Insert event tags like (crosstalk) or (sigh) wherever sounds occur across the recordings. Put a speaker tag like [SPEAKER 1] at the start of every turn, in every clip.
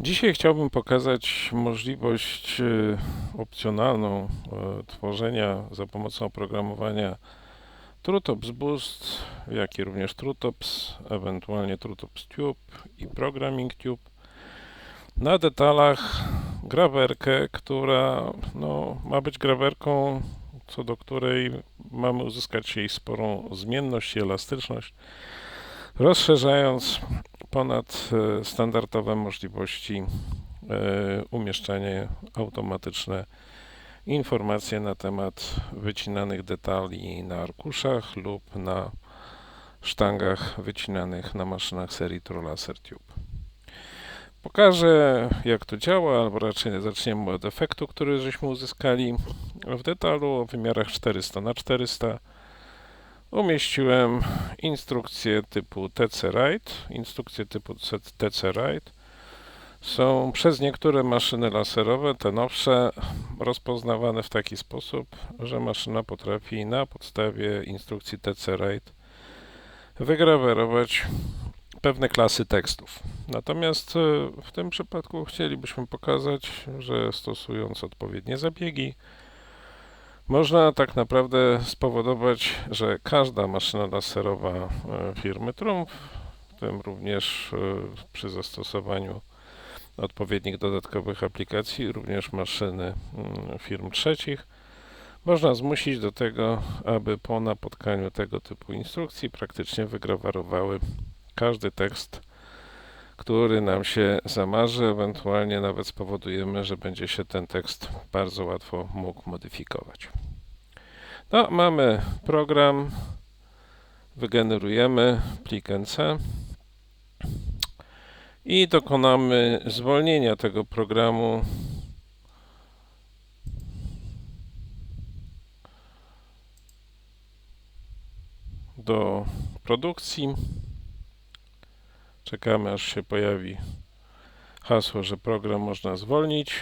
[SPEAKER 1] Dzisiaj chciałbym pokazać możliwość e, opcjonalną e, tworzenia za pomocą oprogramowania TrueTops Boost, jak i również TrueTops, ewentualnie TrueTops Tube i Programming Tube. Na detalach grawerkę, która no, ma być grawerką, co do której mamy uzyskać jej sporą zmienność i elastyczność, rozszerzając ponad e, standardowe możliwości e, umieszczania automatyczne informacje na temat wycinanych detali na arkuszach lub na sztangach wycinanych na maszynach serii TrueLaser Tube. Pokażę jak to działa, albo raczej zaczniemy od efektu, który żeśmy uzyskali w detalu o wymiarach 400 na 400 umieściłem instrukcje typu TC Write. Instrukcje typu TC Write są przez niektóre maszyny laserowe, te nowsze, rozpoznawane w taki sposób, że maszyna potrafi na podstawie instrukcji TC Write wygrawerować pewne klasy tekstów. Natomiast e, w tym przypadku chcielibyśmy pokazać, że stosując odpowiednie zabiegi, można tak naprawdę spowodować, że każda maszyna laserowa e, firmy Trump, w tym również e, przy zastosowaniu odpowiednich dodatkowych aplikacji, również maszyny mm, firm trzecich, można zmusić do tego, aby po napotkaniu tego typu instrukcji praktycznie wygrawarowały każdy tekst, który nam się zamarzy, ewentualnie nawet spowodujemy, że będzie się ten tekst bardzo łatwo mógł modyfikować. No, mamy program, wygenerujemy plik NC i dokonamy zwolnienia tego programu do produkcji. Czekamy aż się pojawi hasło, że program można zwolnić.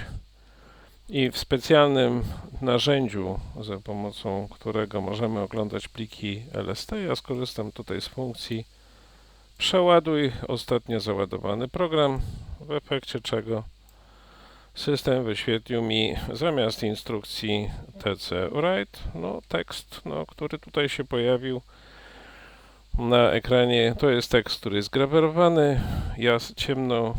[SPEAKER 1] I w specjalnym narzędziu, za pomocą którego możemy oglądać pliki LST, ja skorzystam tutaj z funkcji przeładuj ostatnio załadowany program, w efekcie czego system wyświetlił mi zamiast instrukcji TC Write, no tekst, no, który tutaj się pojawił na ekranie, to jest tekst, który jest grawerowany, jas ciemno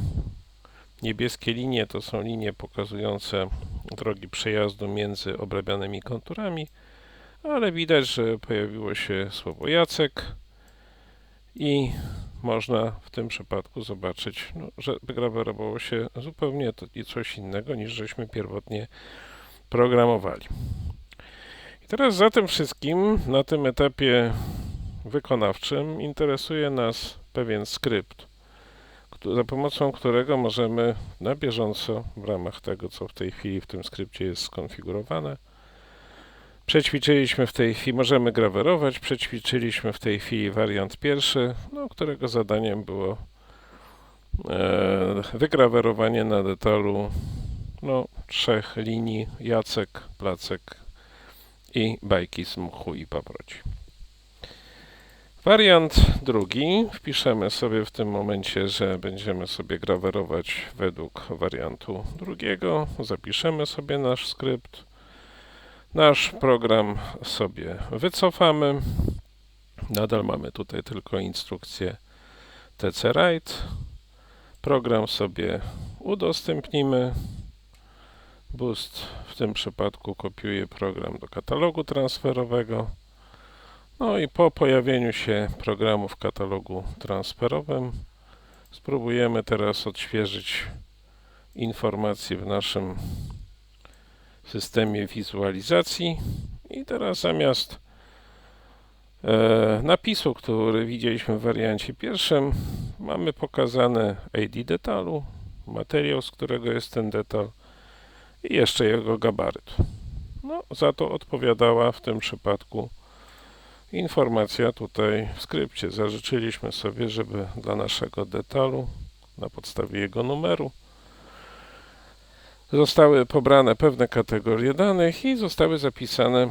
[SPEAKER 1] niebieskie linie to są linie pokazujące drogi przejazdu między obrabianymi konturami, ale widać, że pojawiło się słowo Jacek i można w tym przypadku zobaczyć, no, że wygrawerowało się zupełnie to, coś innego niż żeśmy pierwotnie programowali. I teraz za tym wszystkim na tym etapie wykonawczym interesuje nas pewien skrypt, za pomocą którego możemy na bieżąco w ramach tego, co w tej chwili w tym skrypcie jest skonfigurowane, Przećwiczyliśmy w tej chwili, możemy grawerować, przećwiczyliśmy w tej chwili wariant pierwszy, no, którego zadaniem było e, wygrawerowanie na detalu no, trzech linii Jacek, Placek i bajki z mchu i paproci. Wariant drugi. Wpiszemy sobie w tym momencie, że będziemy sobie grawerować według wariantu drugiego. Zapiszemy sobie nasz skrypt. Nasz program sobie wycofamy. Nadal mamy tutaj tylko instrukcję TC Write. Program sobie udostępnimy. Boost w tym przypadku kopiuje program do katalogu transferowego. No i po pojawieniu się programu w katalogu transferowym spróbujemy teraz odświeżyć informacje w naszym systemie wizualizacji i teraz zamiast e, napisu, który widzieliśmy w wariancie pierwszym, mamy pokazane ID detalu, materiał, z którego jest ten detal i jeszcze jego gabaryt. No, za to odpowiadała w tym przypadku informacja tutaj w skrypcie. Zażyczyliśmy sobie, żeby dla naszego detalu na podstawie jego numeru zostały pobrane pewne kategorie danych i zostały zapisane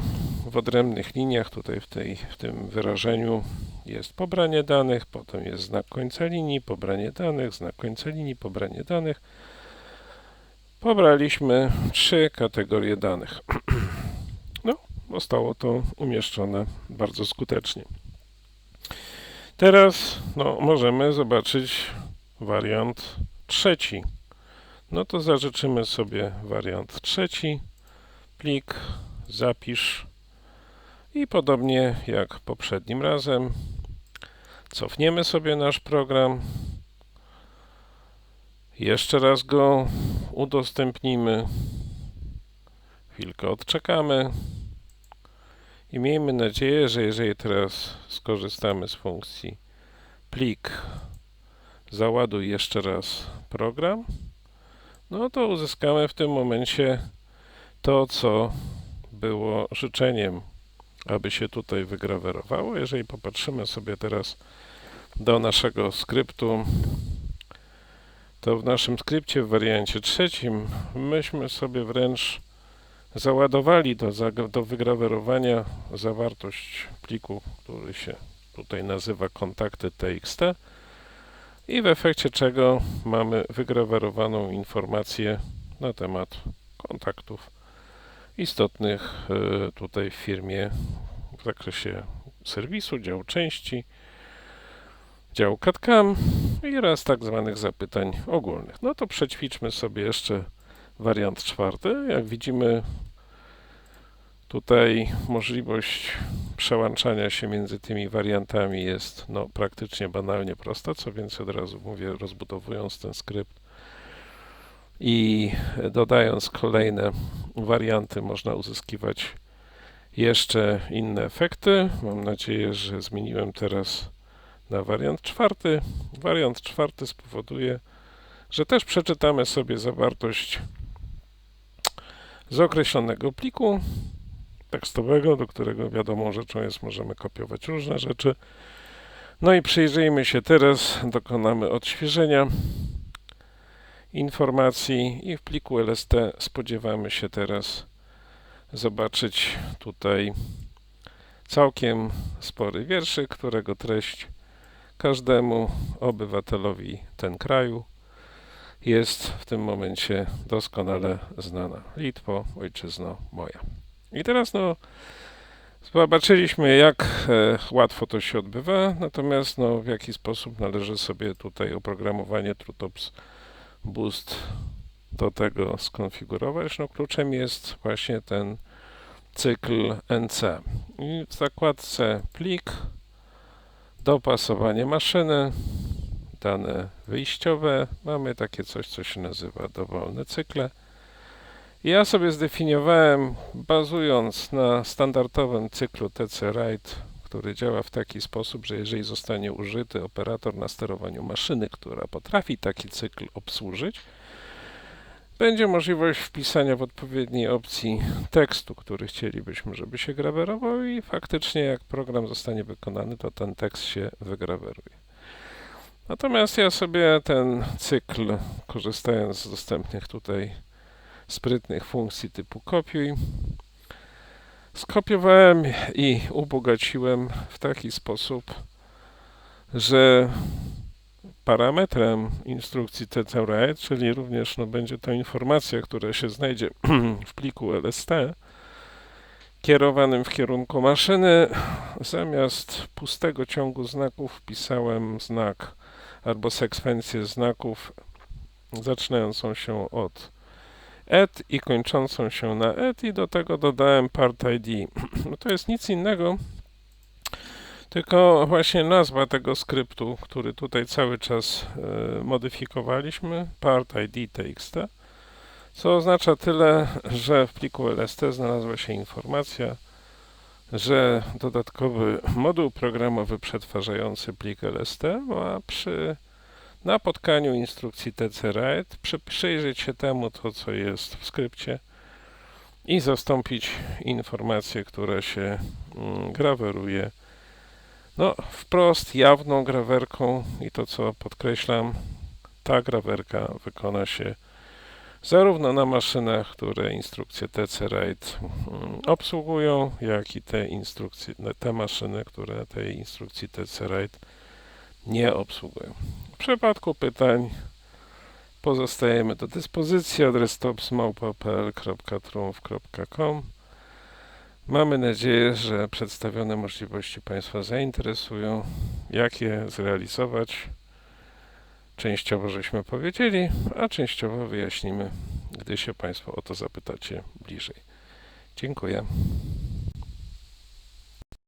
[SPEAKER 1] w odrębnych liniach, tutaj w, tej, w tym wyrażeniu jest pobranie danych, potem jest znak końca linii, pobranie danych, znak końca linii, pobranie danych. Pobraliśmy trzy kategorie danych. (clears throat) Zostało to umieszczone bardzo skutecznie. Teraz no, możemy zobaczyć wariant trzeci. No to zażyczymy sobie wariant trzeci, plik, zapisz. I podobnie jak poprzednim razem cofniemy sobie nasz program, jeszcze raz go udostępnimy, chwilkę odczekamy i miejmy nadzieję, że jeżeli teraz skorzystamy z funkcji plik, załaduj jeszcze raz program, no to uzyskamy w tym momencie to, co było życzeniem, aby się tutaj wygrawerowało. Jeżeli popatrzymy sobie teraz do naszego skryptu, to w naszym skrypcie w wariancie trzecim myśmy sobie wręcz załadowali do, do wygrawerowania zawartość pliku, który się tutaj nazywa kontakty txt i w efekcie czego mamy wygrawerowaną informację na temat kontaktów istotnych e, tutaj w firmie w zakresie serwisu, działu części, działu CAD-CAM i raz tak zwanych zapytań ogólnych. No to przećwiczmy sobie jeszcze wariant czwarty. Jak widzimy, tutaj możliwość przełączania się między tymi wariantami jest no, praktycznie banalnie prosta, co więcej od razu mówię, rozbudowując ten skrypt i dodając kolejne warianty można uzyskiwać jeszcze inne efekty. Mam nadzieję, że zmieniłem teraz na wariant czwarty. Wariant czwarty spowoduje, że też przeczytamy sobie zawartość z określonego pliku tekstowego, do którego wiadomą rzeczą jest, możemy kopiować różne rzeczy. No i przyjrzyjmy się teraz, dokonamy odświeżenia informacji i w pliku LST spodziewamy się teraz zobaczyć tutaj całkiem spory wierszyk, którego treść każdemu obywatelowi ten kraju jest w tym momencie doskonale znana. Litwo, ojczyzno moja. I teraz no, zobaczyliśmy jak e, łatwo to się odbywa, natomiast no, w jaki sposób należy sobie tutaj oprogramowanie TrueTops Boost do tego skonfigurować. No, kluczem jest właśnie ten cykl NC. I w zakładce plik, dopasowanie maszyny, dane wyjściowe, mamy takie coś, co się nazywa dowolne cykle. Ja sobie zdefiniowałem, bazując na standardowym cyklu TC-Write, który działa w taki sposób, że jeżeli zostanie użyty operator na sterowaniu maszyny, która potrafi taki cykl obsłużyć, będzie możliwość wpisania w odpowiedniej opcji tekstu, który chcielibyśmy, żeby się grawerował i faktycznie jak program zostanie wykonany, to ten tekst się wygraweruje. Natomiast ja sobie ten cykl, korzystając z dostępnych tutaj sprytnych funkcji typu kopiuj, skopiowałem i ubogaciłem w taki sposób, że parametrem instrukcji TCRE, czyli również no, będzie to informacja, która się znajdzie (clears throat) w pliku LST, kierowanym w kierunku maszyny, zamiast pustego ciągu znaków wpisałem znak albo sekwencję znaków zaczynającą się od et i kończącą się na et i do tego dodałem part ID. (clears throat) To jest nic innego, tylko właśnie nazwa tego skryptu, który tutaj cały czas e, modyfikowaliśmy, part ID txt, co oznacza tyle, że w pliku LST znalazła się informacja, że dodatkowy moduł programowy przetwarzający plik LST ma przy napotkaniu instrukcji tcRite przyjrzeć się temu, to co jest w skrypcie i zastąpić informację, która się mm, graweruje. No, wprost jawną grawerką i to co podkreślam, ta grawerka wykona się zarówno na maszynach, które instrukcje TC-RAID mm, obsługują, jak i te instrukcje, te maszyny, które tej instrukcji TC-RAID nie obsługują. W przypadku pytań pozostajemy do dyspozycji. Adres stopsmałpa.pl.trumf.com Mamy nadzieję, że przedstawione możliwości Państwa zainteresują. Jak je zrealizować? Częściowo żeśmy powiedzieli, a częściowo wyjaśnimy, gdy się Państwo o to zapytacie bliżej. Dziękuję.